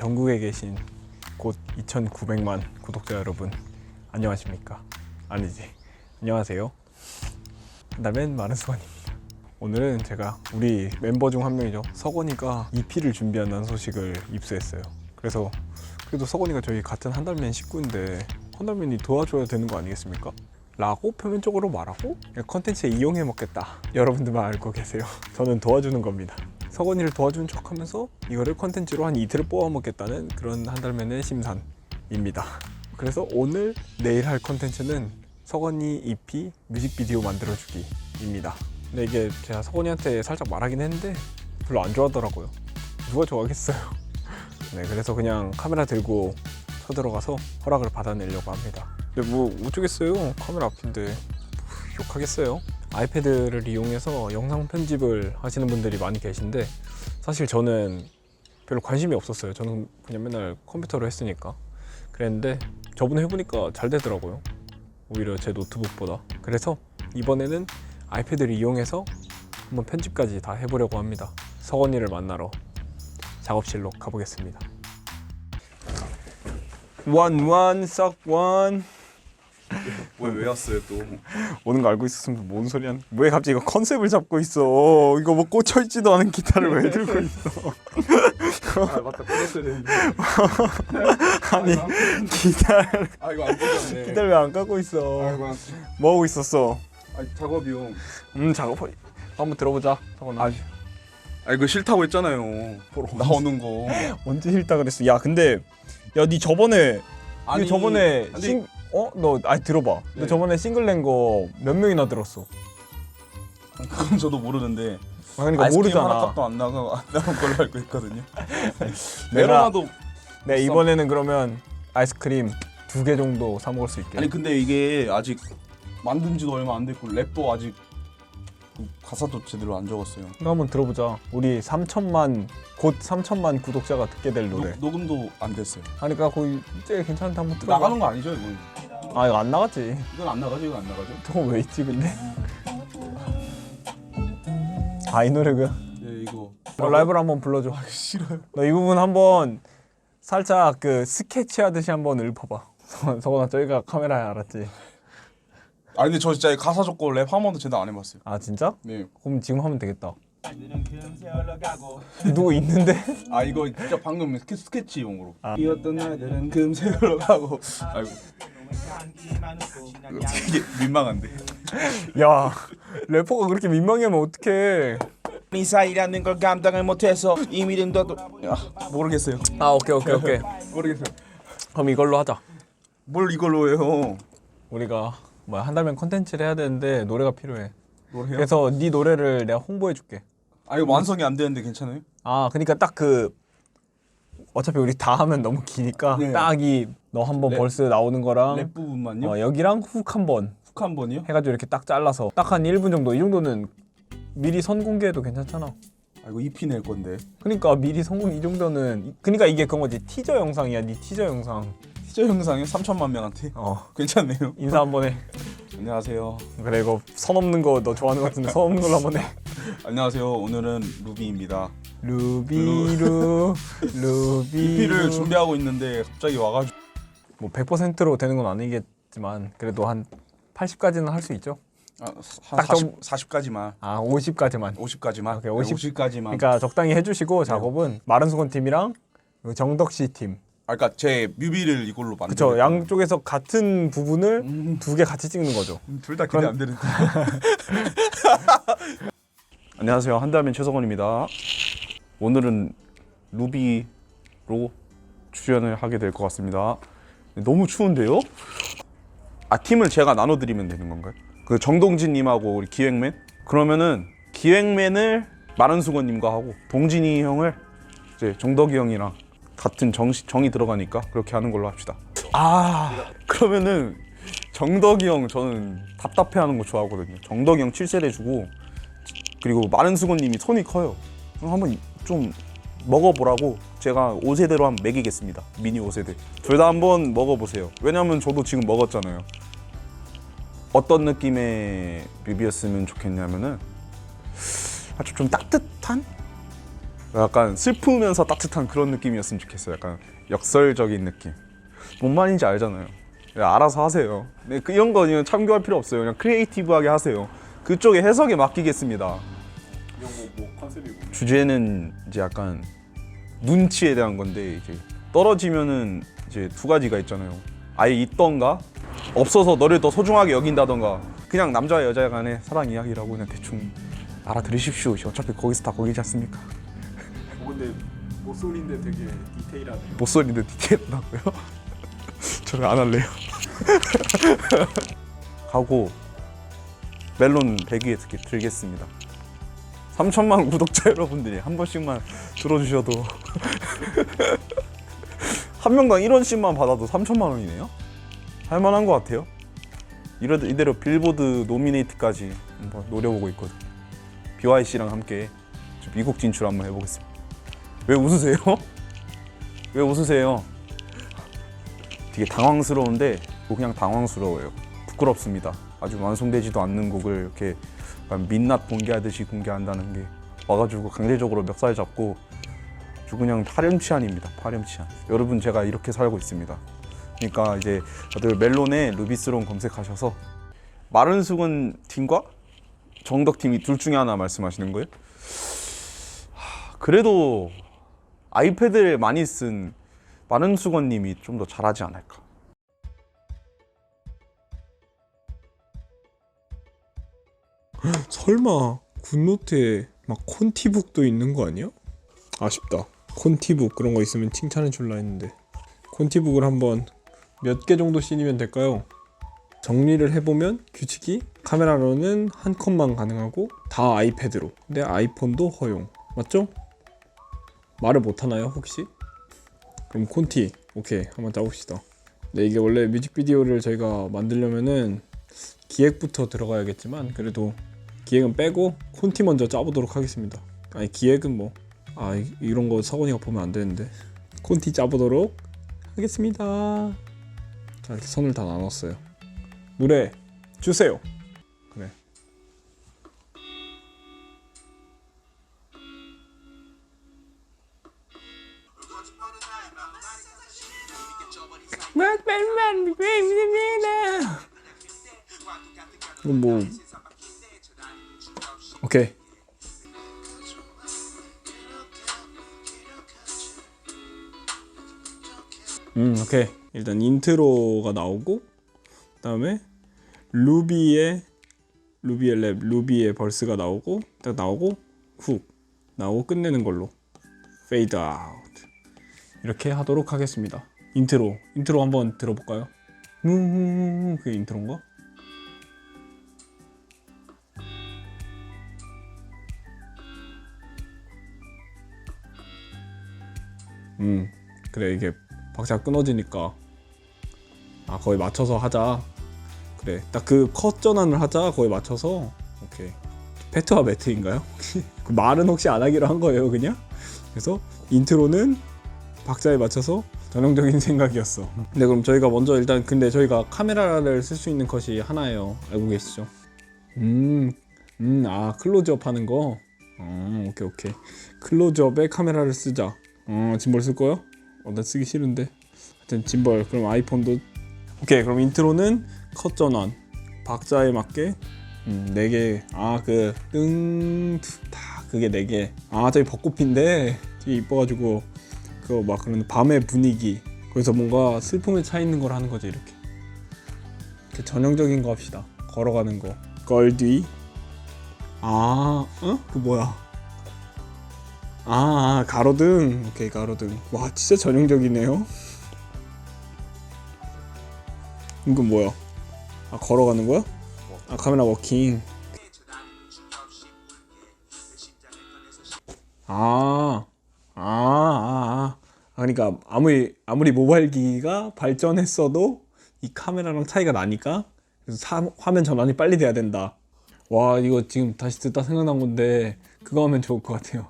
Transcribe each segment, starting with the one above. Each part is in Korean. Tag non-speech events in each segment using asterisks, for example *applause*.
전국에 계신 곧 2,900만 구독자 여러분 안녕하십니까? 아니지 안녕하세요. 나맨 많은 수관입니다. 오늘은 제가 우리 멤버 중 한 명이죠 서건이가 EP를 준비한다는 소식을 입수했어요. 그래서 그래도 서건이가 저희 같은 한달맨 식구인데 한달맨이 도와줘야 되는 거 아니겠습니까? 라고 표면적으로 말하고 컨텐츠에 이용해 먹겠다. 여러분들만 알고 계세요. 저는 도와주는 겁니다. 서건이를 도와주는 척하면서 이거를 컨텐츠로 한 이틀을 뽑아 먹겠다는 그런 한달맨의 심산입니다. 그래서 오늘 내일 할 컨텐츠는 서건이 EP 뮤직비디오 만들어주기입니다. 근데 이게 제가 서건이한테 살짝 말하긴 했는데 별로 안 좋아하더라고요. 누가 좋아하겠어요. *laughs* 네, 그래서 그냥 카메라 들고 쳐들어가서 허락을 받아내려고 합니다. 근데 뭐 어쩌겠어요. 카메라 앞인데 욕하겠어요. 아이패드를 이용해서 영상 편집을 하시는 분들이 많이 계신데 사실 저는 별로 관심이 없었어요. 저는 그냥 맨날 컴퓨터로 했으니까 그랬는데 저번에 해보니까 잘 되더라고요. 오히려 제 노트북보다. 그래서 이번에는 아이패드를 이용해서 한번 편집까지 다 해보려고 합니다. 서건이를 만나러 작업실로 가보겠습니다. 원원 썩원 왜, 왜 왔어요 또? 오는 거 알고 있었으면 뭔 소리야? 왜 갑자기 이거 컨셉을 잡고 있어? 이거 뭐 꽂혀 있지도 않은 기타를 왜 들고 있어? 아 맞다 끊었어야 되는데 *laughs* 아니 기타를 아 이거 안 끊었네 기타를 왜안 깎고 있어? 아이고 뭐 하고 있었어? 아 작업이요 음 작업 한번 들어보자. 성원아. 아, 아 이거 싫다고 했잖아요 나오는 거 언제 싫다 그랬어? 야 근데 야니 저번에 니 저번에 아니, 싱 어? 너 아니 들어봐. 너 네. 저번에 싱글 낸 거 몇 명이나 들었어? 그건 저도 모르는데 아, 그러니까 아이스크림 모르잖아. 하나값도 안 나가 안 나온 걸로 알고 있거든요 *laughs* 메로나도 네 이번에는 그러면 아이스크림 두 개 정도 사 먹을 수 있게. 아니 근데 이게 아직 만든 지도 얼마 안 됐고 랩도 아직 그 가사도 제대로 안 적었어요 이거 한번 들어보자. 우리 3천만 곧 3천만 구독자가 듣게 될 노래. 녹, 녹음도 안 됐어요 하니까 거의 이제 괜찮다 한번 들어봐. 나가는 거 아니죠 이건 아 이거 안 나갔지. 이건 안 나가죠 이건 안 나가죠 저거 왜 있지 근데? 아 이 노래가. 예 이거 너 라이브로 한번 불러줘. 싫어요 너 이 부분 한번 살짝 그 스케치 하듯이 한번 읊어봐. 서- 서건아 저기가 카메라에 알았지? 아 근데 저 진짜 가사 적고 랩 한 번도 제대로 안 해봤어요 아 진짜? 네. 그럼 지금 하면 되겠다. 누구 있는데? 아 이거 진짜 방금 스케, 스케치용으로 아. 비었던 날들은 금세 흘러가고 아이고 되게 민망한데 야 래퍼가 그렇게 민망해하면 어떡해? 미사일이라는 걸 감당을 못해서 이미 든다도 야, 모르겠어요 아 오케이 오케이 오케이. *laughs* 모르겠어요 그럼 이걸로 하자. 뭘 이걸로 해요 우리가 뭐야 한 달면 컨텐츠를 해야 되는데 노래가 필요해. 노래요? 그래서 네 노래를 내가 홍보해 줄게. 아 이거 완성이 안 되는데 괜찮아요? 아 그러니까 딱 그 어차피 우리 다 하면 너무 기니까 네. 딱이 너 한 번 랩- 벌스 나오는 거랑 랩 부분만요? 어, 여기랑 훅 한 번 훅 한 번이요? 해가지고 이렇게 딱 잘라서 딱 한 1분 정도 이 정도는 미리 선공개해도 괜찮잖아. 아 이거 EP 낼 건데 그러니까 미리 선공 이 정도는 그러니까 이게 그런 거지 티저 영상이야 네 티저 영상. 티저 영상이 3천만 명한테 어 괜찮네요 인사 한 번 해. *laughs* 안녕하세요 그래 이거 선 없는 거 너 좋아하는 거 같은데 선 없는 걸로 한번 해. *laughs* 안녕하세요 오늘은 루비입니다 루비루 *laughs* 루비루. EP를 준비하고 있는데 갑자기 와가지고. 뭐 100%로 되는 건 아니겠지만 그래도 한 80까지는 할 수 있죠. 아, 한 딱 40, 40까지만. 아 50까지만. 50까지만? 오케이, 50 50 까지만. 그러니까 적당히 해주시고 작업은 마른 수건 팀이랑 그 정덕 씨 팀. 아, 그러니까 제 뮤비를 이걸로 만들 그쵸 양쪽에서 같은 부분을 두 개 같이 찍는 거죠. 둘다 기대 안 되는데. *laughs* *laughs* 안녕하세요. 한달면 최석원입니다 오늘은 루비로 출연을 하게 될 것 같습니다 너무 추운데요? 아 팀을 제가 나눠드리면 되는 건가요? 그 정동진님하고 우리 기획맨 그러면은 기획맨을 마른수건님과 하고 동진이 형을 이제 정덕이 형이랑 같은 정, 정이 들어가니까 그렇게 하는 걸로 합시다 아 그러면은 정덕이 형 저는 답답해하는 거 좋아하거든요. 정덕이 형 7세대 주고 그리고 마른 수건님이 손이 커요. 한번 좀 먹어보라고 제가 5세대로 한번 먹이겠습니다. 미니 5세대. 둘 다 한번 먹어보세요. 왜냐면 저도 지금 먹었잖아요. 어떤 느낌의 뮤비였으면 좋겠냐면은 아주 좀 따뜻한 약간 슬프면서 따뜻한 그런 느낌이었으면 좋겠어요. 약간 역설적인 느낌. 뭔 말인지 알잖아요. 네, 알아서 하세요. 네, 그 이런 거 그냥 참교할 필요 없어요. 그냥 크리에이티브하게 하세요. 그쪽에 해석에 맡기겠습니다. 주제는 이제 약간 눈치에 대한 건데 이제 떨어지면은 이제 두 가지가 있잖아요. 아예 있던가 없어서 너를 더 소중하게 여긴다던가 그냥 남자와 여자 간의 사랑 이야기라고 그냥 대충 알아들으십시오. 어차피 거기서 다 거기지 않습니까? 어, 근데 목소리인데 되게 디테일하네요. 목소리도 디테일하고요. *laughs* 저는 안 할래요. *laughs* 하고 멜론 100위에 듣게 들겠습니다. 3천만 구독자 여러분들이 한 번씩만 들어주셔도 *laughs* 한 명당 1원씩만 받아도 3천만 원이네요. 할만한 것 같아요. 이래도 이대로 빌보드 노미네이트까지 한번 노려보고 있거든. BYC랑 함께 좀 미국 진출 한번 해보겠습니다. 왜 웃으세요? *laughs* 왜 웃으세요? 되게 당황스러운데 뭐 그냥 당황스러워요. 부끄럽습니다. 아주 완성되지도 않는 곡을 이렇게 민낯 공개하듯이 공개한다는 게 와가지고 강제적으로 멱살 잡고 그냥 파렴치한입니다. 파렴치한. 여러분 제가 이렇게 살고 있습니다. 그러니까 이제 다들 멜론에 루비스론 검색하셔서 마른 수건 팀과 정덕 팀이 둘 중에 하나 말씀하시는 거예요? 하, 그래도 아이패드를 많이 쓴 마른 수건 님이 좀 더 잘하지 않을까. *gasps* 설마 굿노트에 막 콘티북도 있는 거 아니야? 아쉽다. 콘티북 그런 거 있으면 칭찬해 줄라 했는데 콘티북을 한번 몇 개 정도 씬이면 될까요? 정리를 해보면 규칙이 카메라로는 한 컷만 가능하고 다 아이패드로 근데 아이폰도 허용 맞죠? 말을 못하나요 혹시? 그럼 콘티 오케이 한번 짜봅시다 네 이게 원래 뮤직비디오를 저희가 만들려면은 기획부터 들어가야겠지만 그래도 기획은 빼고 콘티 먼저 짜보도록 하겠습니다. 아니 기획은 뭐 아 이런 거 서건이가 보면 안 되는데 콘티 짜보도록 하겠습니다. 자 이렇게 선을 다 나눴어요. 노래 주세요. 그래. 이건 뭐 오케이. 음 오케이. 일단 인트로가 나오고 그다음에 루비의 루비의 랩 루비의 벌스가 나오고 딱 나오고 훅. 나오고 끝내는 걸로. 페이드 아웃 이렇게 하도록 하겠습니다. 인트로. 인트로 한번 들어볼까요? 음 그게 인트로인가? 음 그래 이게 박자가 끊어지니까. 아 거의 맞춰서 하자. 그래 딱 그 컷 전환을 하자. 거의 맞춰서. 오케이. 패트와 매트인가요? *laughs* 그 말은 혹시 안 하기로 한 거예요 그냥? 그래서 인트로는 박자에 맞춰서 전형적인 *laughs* 생각이었어. 네 그럼 저희가 먼저 일단 근데 저희가 카메라를 쓸 수 있는 컷이 하나예요. 알고 계시죠? 음 음 아 클로즈업 하는 거? 어, 오케이 오케이. 클로즈업에 카메라를 쓰자 어 짐벌 쓸 거요? 어, 나 쓰기 싫은데. 하여튼 짐벌. 그럼 아이폰도 오케이. 그럼 인트로는 컷 전원 박자에 맞게 음, 4개. 아, 그 뜬, 다 그게 4개. 아, 저기 벚꽃핀데 되게 이뻐가지고 그거 막 그런 밤의 분위기. 그래서 뭔가 슬픔에 차 있는 걸 하는 거지 이렇게. 이렇게 전형적인 거 합시다. 걸어가는 거. 걸 뒤. 아, 어? 그 뭐야? 아, 아, 가로등. 오케이, 가로등. 와, 진짜 전형적이네요. 이건 뭐야? 아, 걸어가는 거야? 아, 카메라 워킹. 아, 아, 아, 아. 아, 그러니까 아무리 아무리 모바일 기기가 발전했어도 이 카메라랑 차이가 나니까 그래서 사- 화면 전환이 빨리 돼야 된다. 와 이거 지금 다시 듣다 생각난 건데 그거 하면 좋을 것 같아요.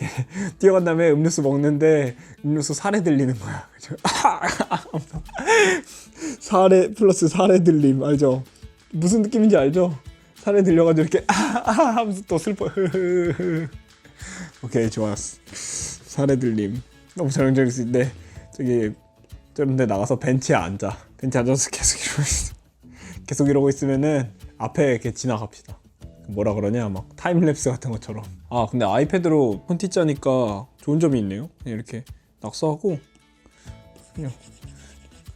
*laughs* 뛰어간 다음에 음료수 먹는데 음료수 사례 들리는 거야. 그죠? *laughs* 사례 플러스 사례 들림 알죠? 무슨 느낌인지 알죠? 사례 들려가지고 이렇게 *laughs* 하면서 또 슬퍼. 오케이 좋았어 사례들님 너무 촬영적일 수 있는데 저기 저런데 나가서 벤치에 앉아 벤치에 앉아서 계속 이러고 있어 계속 이러고 있으면은 앞에 이렇게 지나갑시다 뭐라 그러냐 막 타임랩스 같은 것처럼 아 근데 아이패드로 폰티 짜니까 좋은 점이 있네요 그냥 이렇게 낙서하고 그냥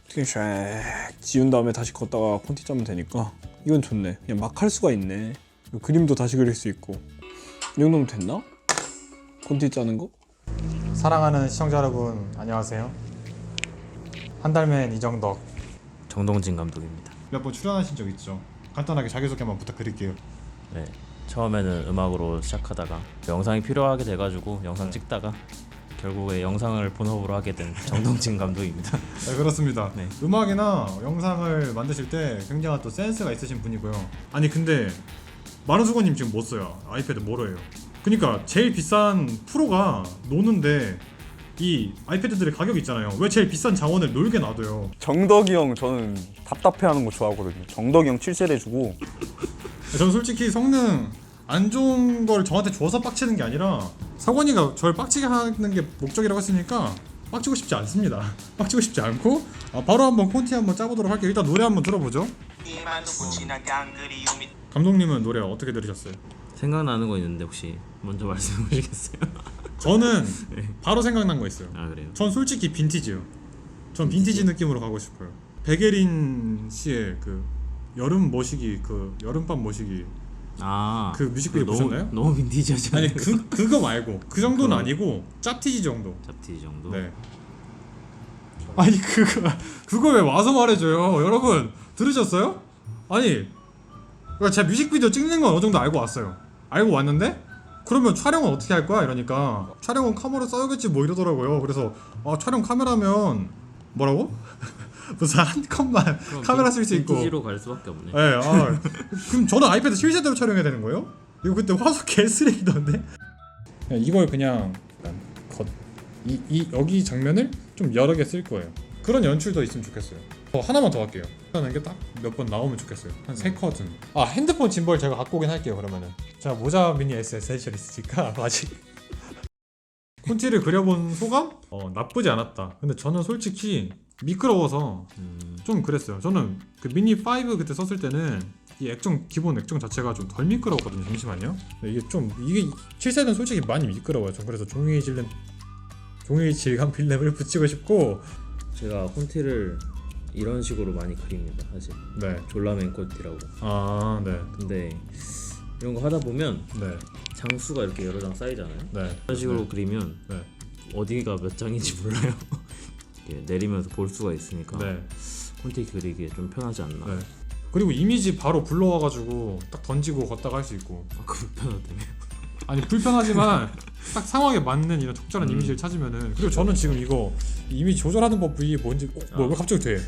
어떻게 샥 지운 다음에 다시 걷다가 폰티 짜면 되니까 이건 좋네 그냥 막 할 수가 있네 그림도 다시 그릴 수 있고 이 정도면 됐나? 폰티 짜는 거? 사랑하는 시청자 여러분 안녕하세요 한달맨 이정덕 정동진 감독입니다. 몇 번 출연하신 적 있죠? 간단하게 자기소개만 부탁드릴게요. 네. 처음에는 음악으로 시작하다가 영상이 필요하게 돼가지고 영상 찍다가 결국에 영상을 본업으로 하게 된 정동진 감독입니다. *laughs* 네, 그렇습니다. 네. 음악이나 영상을 만드실 때 굉장한 또 센스가 있으신 분이고요. 아니 근데 마른수건님 지금 뭐 써요? 아이패드 뭐로 해요? 그러니까 제일 비싼 프로가 노는데 이 아이패드들의 가격 있잖아요. 왜 제일 비싼 자원을 놀게 놔둬요? 정덕이 형 저는 답답해하는 거 좋아하거든요. 정덕이 형 7셀 해주고 저는 솔직히 성능 안 좋은 걸 저한테 줘서 빡치는 게 아니라 사관이가 저를 빡치게 하는 게 목적이라고 했으니까 빡치고 싶지 않습니다. *laughs* 빡치고 싶지 않고 아, 바로 한번 콘티 한번 짜보도록 할게요. 일단 노래 한번 들어보죠. 감독님은 노래 어떻게 들으셨어요? 생각나는 거 있는데 혹시 먼저 말씀해 주시겠어요? *laughs* 저는 바로 생각난 거 있어요. 아 그래요? 전 솔직히 빈티지요. 전 빈티지 느낌으로 가고 싶어요. 백예린 씨의 그 여름 모시기 그 여름밤 모시기 아그 뮤직비디오 너무, 보셨나요? 너무 빈티지하지 아니 않아요? 그 그거 말고 그 정도는. 아니고 짭티지 정도. 잡티 정도? 네. 아니 *laughs* 그거 그거 왜 와서 말해줘요, 여러분 들으셨어요? 아니 그러니까 제가 뮤직비디오 찍는 건 어느 정도 알고 왔어요. 알고 왔는데 그러면 촬영은 어떻게 할 거야 이러니까 촬영은 카메라 써야겠지 뭐 이러더라고요. 그래서 아 촬영 카메라면 뭐라고? *laughs* 무슨 한 컷만 카메라 빈- 쓸수 있고. 빈티지로 갈 수밖에 없네. 예, 아, 그럼 저는 아이패드 실제대로 촬영해야 되는 거예요? 이거 그때 화소 개쓰레기던데? 이걸 그냥 겉, 이, 이 여기 장면을 좀 여러 개 쓸 거예요. 그런 연출도 있으면 좋겠어요. 어, 하나만 더 할게요. 하는 게 딱 몇 번 나오면 좋겠어요. 한 세 컷은. 아 핸드폰 짐벌 제가 갖고 오긴 할게요. 그러면은 제가 모자 미니 S 에센셜 있으니까 아직 콘티를 그려본 소감? 어 나쁘지 않았다. 근데 저는 솔직히 미끄러워서 음, 좀 그랬어요. 저는 그 미니 5 그때 썼을 때는 이 액정 기본 액정 자체가 좀 덜 미끄러웠거든요. 잠시만요. 근데 이게 좀 이게 7세는 솔직히 많이 미끄러워요. 전 그래서 종이 질감 종이 질감 필름을 *laughs* 붙이고 싶고 제가 콘티를 이런 식으로 많이 그립니다. 사실 네. 졸라맨 콘티라고. 아, 네. 근데 이런 거 하다 보면 네. 장수가 이렇게 여러 장 쌓이잖아요. 네. 이런 식으로 네. 그리면 네. 어디가 몇 장인지 몰라요. *laughs* 이렇게 내리면서 볼 수가 있으니까 네. 콘티 그리기에 좀 편하지 않나. 네. 그리고 이미지 바로 불러와 가지고 딱 던지고 걷다가 할 수 있고. 아, 그 불편하다며. *laughs* 아니 불편하지만 딱 상황에 맞는 이런 적절한 이미지를 찾으면은 그리고 저는 지금 이거 이미지 조절하는 법이 뭔지 어, 뭐야 왜 갑자기 돼?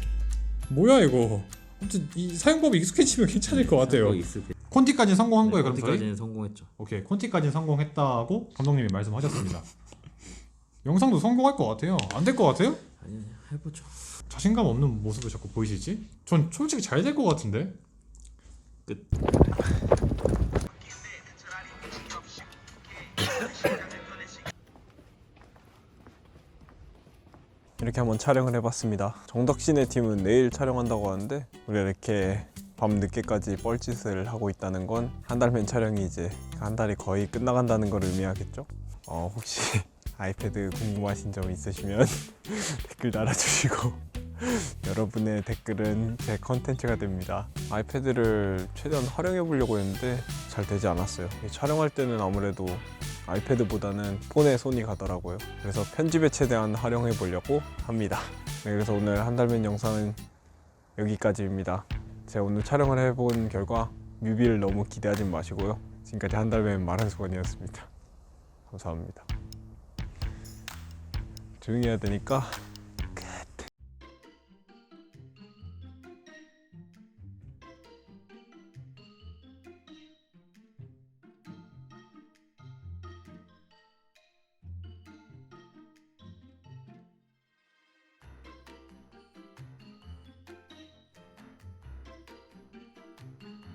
뭐야 이거? 아무튼 이 사용법이 익숙해지면 *laughs* 괜찮을 것 같아요. 콘티까지 성공한 거예요 그럼 저희? 콘티까지는 성공했죠. 오케이 콘티까지 성공했다고 감독님이 말씀하셨습니다. 영상도 성공할 것 같아요. 안 될 것 같아요? 아니 해보죠. 자신감 없는 모습을 자꾸 보이시지? 전 솔직히 잘 될 것 같은데. 끝. 이렇게 한번 촬영을 해봤습니다. 정덕 씨네 팀은 내일 촬영한다고 하는데 우리가 이렇게 밤 늦게까지 뻘짓을 하고 있다는 건 한 달 면 촬영이 이제 한 달이 거의 끝나간다는 걸 의미하겠죠? 어, 혹시 *laughs* 아이패드 궁금하신 점 있으시면 *laughs* 댓글 달아주시고 *laughs* 여러분의 댓글은 제 컨텐츠가 됩니다. 아이패드를 최대한 활용해 보려고 했는데 잘 되지 않았어요. 이 촬영할 때는 아무래도 아이패드보다는 폰에 손이 가더라고요. 그래서 편집에 최대한 활용해 보려고 합니다. 네, 그래서 오늘 한달맨 영상은 여기까지입니다. 제가 오늘 촬영을 해본 결과 뮤비를 너무 기대하지 마시고요. 지금까지 한달맨 마른수건이었습니다. 감사합니다. 조용히 해야 되니까